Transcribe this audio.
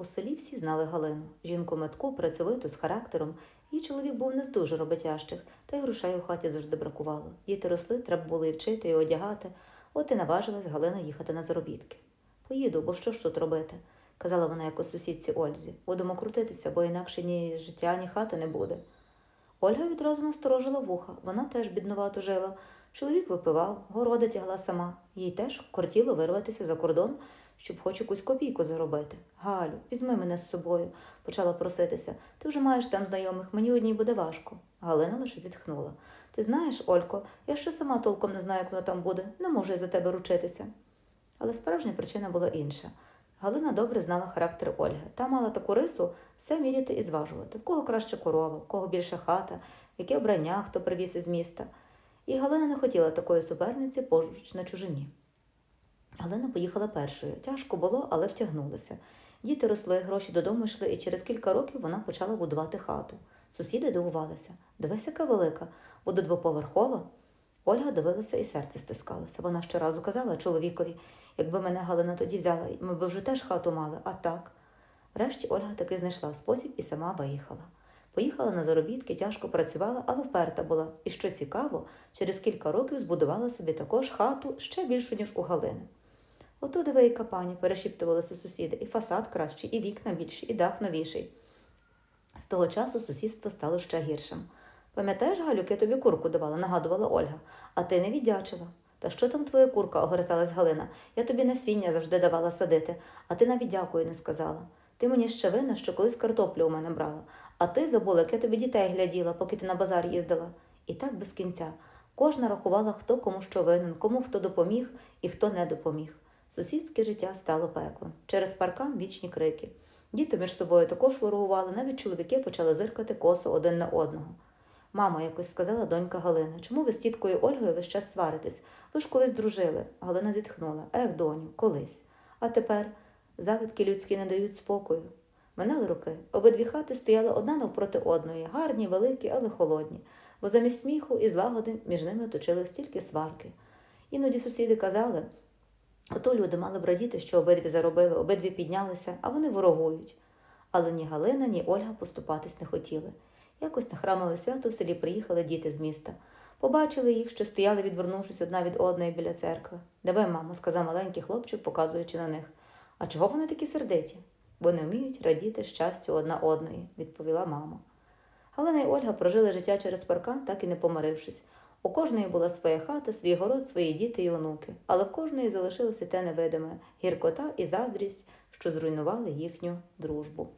У селі всі знали Галину. Жінку метку, працьовиту, з характером. Її чоловік був не з дуже роботящих, та й грошей у хаті завжди бракувало. Діти росли, треба було і вчити, і одягати. От і наважилась Галина їхати на заробітки. Поїду, бо що ж тут робити? казала вона якось сусідці Ользі. Будемо крутитися, бо інакше ні життя, ні хати не буде. Ольга відразу насторожила вуха. Вона теж біднувато жила. Чоловік випивав, городи тягла сама. Їй теж кортіло вирватися за кордон, щоб хоч якусь копійку заробити. Галю, візьми мене з собою, почала проситися. Ти вже маєш там знайомих, мені одній буде важко. Галина лише зітхнула. Ти знаєш, Олько, я ще сама толком не знаю, як воно там буде, не можу я за тебе ручитися. Але справжня причина була інша. Галина добре знала характер Ольги та мала таку рису все міряти і зважувати, в кого краще корова, в кого більше хата, яке обрання, хто привіз із міста. І Галина не хотіла такої суперниці поруч на чужині. Галина поїхала першою. Тяжко було, але втягнулася. Діти росли, гроші додому йшли, і через кілька років вона почала будувати хату. Сусіди дивувалися. Дивись, яка велика, буде двоповерхова. Ольга дивилася і серце стискалося. Вона щоразу казала чоловікові, якби мене Галина тоді взяла, ми б вже теж хату мали, а так. Врешті Ольга таки знайшла спосіб і сама виїхала. Поїхала на заробітки, тяжко працювала, але вперта була. І що цікаво, через кілька років збудувала собі також хату ще більшу, ніж у Галини. Ото диви, яка пані, перешіптувалися сусіди, і фасад кращий, і вікна більші, і дах новіший. З того часу сусідство стало ще гіршим. Пам'ятаєш, Галюк, я тобі курку давала, нагадувала Ольга, а ти не віддячила. Та що там твоя курка, огризалась Галина. Я тобі насіння завжди давала садити, а ти навіть дякую не сказала. Ти мені ще винна, що колись картоплю у мене брала, а ти забула, як я тобі дітей гляділа, поки ти на базар їздила. І так без кінця. Кожна рахувала, хто кому що винен, кому хто допоміг і хто не допоміг. Сусідське життя стало пеклом. Через паркан вічні крики. Діти між собою також ворогували, навіть чоловіки почали зиркати косо один на одного. Мамо, якось сказала донька Галина, чому ви з тіткою Ольгою весь час сваритесь? Ви ж колись дружили. Галина зітхнула. Ех, доню, колись. А тепер завидки людські не дають спокою. Минали роки. Обидві хати стояли одна навпроти одної, гарні, великі, але холодні, бо замість сміху і злагоди між ними точили стільки сварки. Іноді сусіди казали, ото люди мали б радіти, що обидві заробили, обидві піднялися, а вони ворогують. Але ні Галина, ні Ольга поступатись не хотіли. Якось на храмове свято в селі приїхали діти з міста. Побачили їх, що стояли, відвернувшись одна від одної біля церкви. Давай, мамо, сказав маленький хлопчик, показуючи на них. А чого вони такі сердиті? Бо не вміють радіти щастю одна одної, відповіла мама. Галина і Ольга прожили життя через паркан, так і не помирившись. У кожної була своя хата, свій город, свої діти і онуки, але в кожної залишилося те невидиме гіркота і заздрість, що зруйнували їхню дружбу.